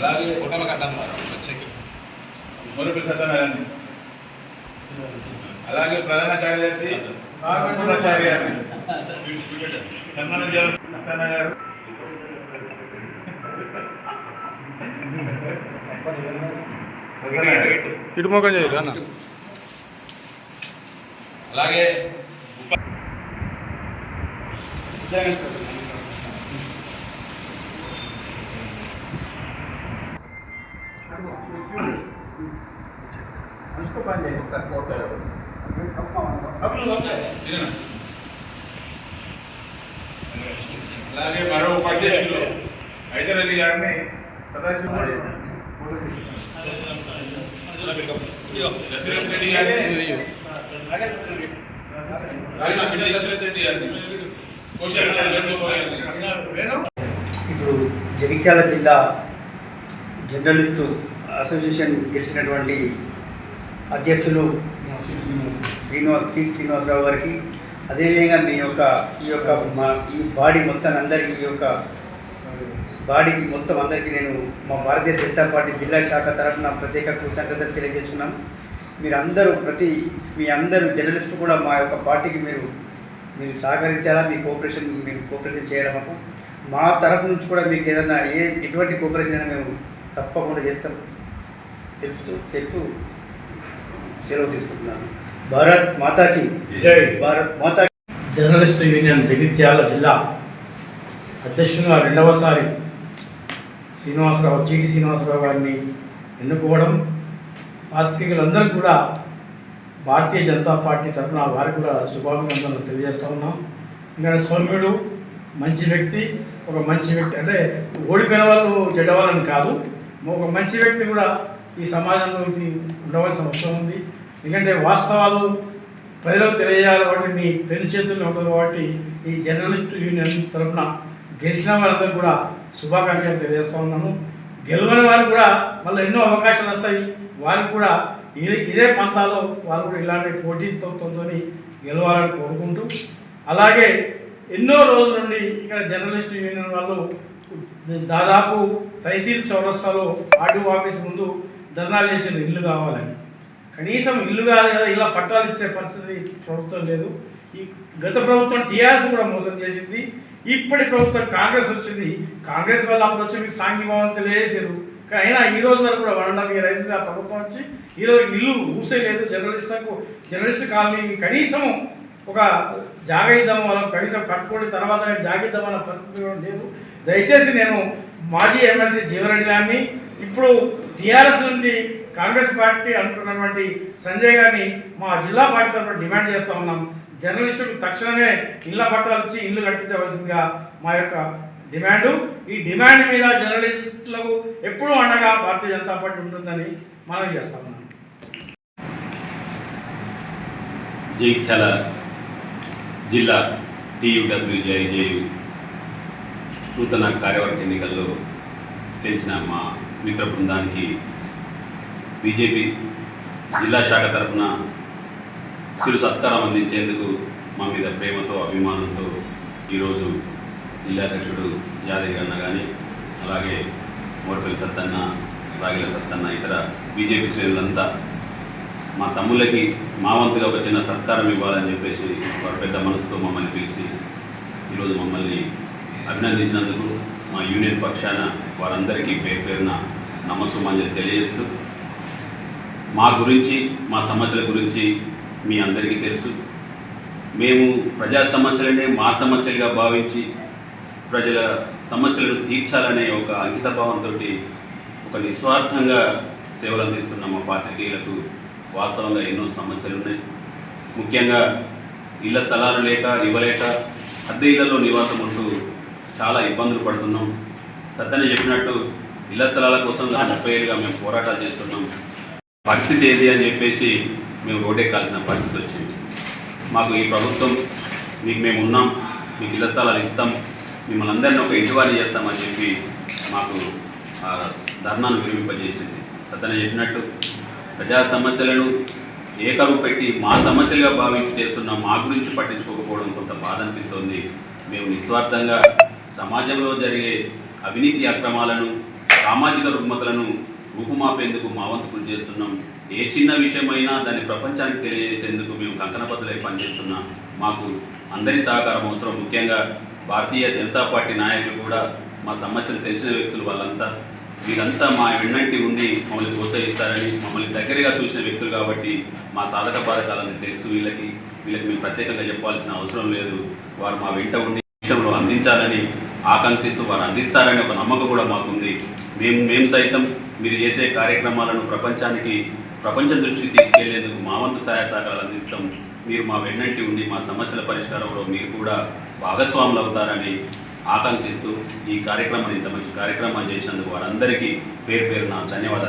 అలాగే ఫోటోలు కట్టాలి మురుపి సత్యనారాయణ అలాగే ప్రధాన కార్యదర్శి సన్మానం సత్యనారాయణ గారు. ఇటు మొక్కం చేయరు అన్న అలాగే అలాగే మరో ఉపాధ్యక్షులు హైదరాబాద్ గారిని సదాశివ దశరథ్ రెడ్డి గారిని దశరథ్ రెడ్డి గారిని కోశాఖ వేణుగోపాల్ గారిని ఇప్పుడు జగిత్యాల జిల్లా జర్నలిస్టు అసోసియేషన్ గెలిచినటువంటి అధ్యక్షులు శ్రీనివాస్ శ్రీ శ్రీనివాసరావు గారికి. అదేవిధంగా మీ యొక్క ఈ యొక్క మా ఈ బాడీ మొత్తం అందరికీ ఈ యొక్క బాడీకి మొత్తం అందరికీ నేను మా భారతీయ జనతా పార్టీ జిల్లా శాఖ తరఫున ప్రత్యేక కృతజ్ఞతలు తెలియజేస్తున్నాను. మీరు అందరూ ప్రతి మీ అందరూ జర్నలిస్టు కూడా మా యొక్క పార్టీకి మీరు మీరు సహకరించాలా? మీ కోఆపరేషన్ మీరు కోఆపరేషన్ చేయాలా మాకు? మా తరఫు నుంచి కూడా మీకు ఏదైనా ఏ ఎటువంటి కోఆపరేషన్ అయినా మేము తప్పకుండా చేస్తాం. తెలుస్తూ చెప్తూ సెలవు తీసుకుంటున్నాను భారత్ మాతాకి జై. భారత్ మాతా జర్నలిస్ట్ యూనియన్ జగిత్యాల జిల్లా అధ్యక్షునిగా రెండవసారి శ్రీనివాసరావు చీటి శ్రీనివాసరావు గారిని ఎన్నుకోవడం పాత్రికేయులందరూ కూడా భారతీయ జనతా పార్టీ తరఫున వారికి కూడా శుభాభినందనలు తెలియజేస్తూ ఉన్నాం ఇక్కడ సౌమ్యుడు మంచి వ్యక్తి ఒక మంచి వ్యక్తి అంటే ఓడిపోయిన వాళ్ళు చెడ్డవాళ్ళని కాదు ఒక మంచి వ్యక్తి కూడా ఈ సమాజంలో ఇది ఉండవలసిన అవసరం ఉంది. ఎందుకంటే వాస్తవాలు ప్రజలకు తెలియజేయాలి కాబట్టి మీ పెళ్ళి చేతుల్లో కాబట్టి ఈ జర్నలిస్ట్ యూనియన్ తరఫున గెలిచిన వారందరూ కూడా శుభాకాంక్షలు తెలియజేస్తూ ఉన్నాను. గెలవని వారికి కూడా మళ్ళీ ఎన్నో అవకాశాలు వస్తాయి. వారికి కూడా ఇదే ఇదే ప్రాంతాల్లో వాళ్ళు కూడా ఇలాంటి పోటీతత్వంతో గెలవాలని కోరుకుంటూ అలాగే ఎన్నో రోజుల నుండి ఇక్కడ జర్నలిస్ట్ యూనియన్ వాళ్ళు దాదాపు తహసీల్ చౌరస్తాలో ఆర్టీఓ ఆఫీస్ ముందు ధర్నాలు చేసిన ఇల్లు కావాలని. కనీసం ఇల్లు కాదు కదా ఇలా పట్టాలు ఇచ్చే పరిస్థితి ప్రభుత్వం లేదు. ఈ గత ప్రభుత్వం టీఆర్ఎస్ కూడా మోసం చేసింది. ఇప్పటి ప్రభుత్వం కాంగ్రెస్ వచ్చింది. కాంగ్రెస్ వల్ల అప్పుడు వచ్చి మీకు సాంఘిభావం తెలియజేసారు కానీ అయినా ఈ రోజు వరకు కూడా వన్ అండ్ హాఫ్ ఇయర్ అయింది ఆ ప్రభుత్వం వచ్చి. ఈరోజు ఇల్లు ఊసేయలేదు జర్నలిస్టులకు జర్నలిస్ట్ కాలనీ కనీసం ఒక జాగా వల్ల కనీసం కట్టుకోండి తర్వాత జాగిద్దాం అన్న పరిస్థితి కూడా లేదు. దయచేసి నేను మాజీ ఎమ్మెల్సీ జీవరెడ్డి గారిని ఇప్పుడు టీఆర్ఎస్ నుండి కాంగ్రెస్ పార్టీ అంటున్నటువంటి సంజయ్ గారిని మా జిల్లా పార్టీ తరఫున డిమాండ్ చేస్తూ ఉన్నాం. జర్నలిస్టులకు తక్షణమే ఇళ్ళ పట్టాలు ఇచ్చి ఇల్లు కట్టించవలసిందిగా మా యొక్క డిమాండు. ఈ డిమాండ్ మీద జర్నలిస్టులకు ఎప్పుడూ అండగా భారతీయ జనతా పార్టీ ఉంటుందని మనం చేస్తా ఉన్నాం. జగిత్యాల జిల్లా టీయూడబ్ల్యూజేఐజేయు నూతన కార్యవర్గ ఎన్నికల్లో గెలిచిన మా మిత్ర బృందానికి బీజేపీ జిల్లా శాఖ తరఫున చిరు సత్కారం అందించేందుకు మా మీద ప్రేమతో అభిమానంతో ఈరోజు జిల్లాధ్యక్షుడు యాదగిరి అన్న కానీ అలాగే మోరపల్లి సత్తన్న రాగిల సత్తన్న ఇతర బీజేపీ శ్రేణులంతా మా తమ్ముళ్ళకి మా వంతుగా ఒక చిన్న సత్కారం ఇవ్వాలని చెప్పేసి వారు పెద్ద మనసుతో మమ్మల్ని పిలిచి ఈరోజు మమ్మల్ని అభినందించినందుకు మా యూనియన్ పక్షాన వారందరికీ పేరు పేరున నమస్సుమాంజలి తెలియజేస్తూ మా గురించి మా సమస్యల గురించి మీ అందరికీ తెలుసు. మేము ప్రజా సమస్యలనే మా సమస్యలుగా భావించి ప్రజల సమస్యలను తీర్చాలనే ఒక అంకితభావంతో ఒక నిస్వార్థంగా సేవలు అందిస్తున్న మా పాత్రికేయులకు వాస్తవంగా ఎన్నో సమస్యలు ఉన్నాయి ముఖ్యంగా ఇళ్ళ స్థలాలు లేక ఇవ్వలేక అద్దె ఇళ్ళలో నివాసం ఉంటూ చాలా ఇబ్బందులు పడుతున్నాం. సత్యన చెప్పినట్టు ఇళ్ళ స్థలాల కోసం ముప్పై ఏళ్ళుగా మేము పోరాటాలు చేస్తున్నాం. పరిస్థితి ఏది అని చెప్పేసి మేము రోడ్డెక్కాల్సిన పరిస్థితి వచ్చింది. మాకు ఈ ప్రభుత్వం మీకు మేము ఉన్నాం మీకు ఇళ్ళ స్థలాలు ఇస్తాం మిమ్మల్ని అందరినీ ఒక ఇంటివారి చేస్తామని చెప్పి మాకు ఆ ధర్నాను విరమింపజేసింది. అతను చెప్పినట్టు ప్రజా సమస్యలను ఏకరువు పెట్టి మా సమస్యలుగా భావించి చేస్తున్న మా గురించి పట్టించుకోకపోవడం కొంత బాధ అనిపిస్తుంది. మేము నిస్వార్థంగా సమాజంలో జరిగే అవినీతి అక్రమాలను సామాజిక రుగ్మతలను రూపుమాపేందుకు మా వంతు కృషి చేస్తున్నాం. ఏ చిన్న విషయమైనా దాన్ని ప్రపంచానికి తెలియజేసేందుకు మేము కంకణబద్దులై పనిచేస్తున్నాం మాకు అందరి సహకారం అవసరం. ముఖ్యంగా భారతీయ జనతా పార్టీ నాయకులు కూడా మా సమస్యలు తెలిసిన వ్యక్తులు వాళ్ళంతా. వీరంతా మా వెన్నంటి ఉండి మమ్మల్ని ప్రోత్సహిస్తారని మమ్మల్ని దగ్గరగా చూసిన వ్యక్తులు కాబట్టి మా సాధక బాధకాలని తెలుసు. వీళ్ళకి వీళ్ళకి మేము ప్రత్యేకంగా చెప్పాల్సిన అవసరం లేదు. వారు మా వెంట ఉండి అందించాలని ఆకాంక్షిస్తూ వారు అందిస్తారనే ఒక నమ్మకం కూడా మాకుంది. మేము మేము సైతం మీరు చేసే కార్యక్రమాలను ప్రపంచానికి ప్రపంచ దృష్టికి తీసుకెళ్ళేందుకు మా వంతు సహాయ సహకారాలు అందిస్తాం. మీరు మా వెన్నంటి ఉండి మా సమస్యల పరిష్కారంలో మీరు కూడా భాగస్వాములు అవుతారని ఆకాంక్షిస్తూ ఈ కార్యక్రమాన్ని ఇంత మంచి కార్యక్రమాన్ని చేసినందుకు వారందరికీ పేరు పేరు నా ధన్యవాదాలు.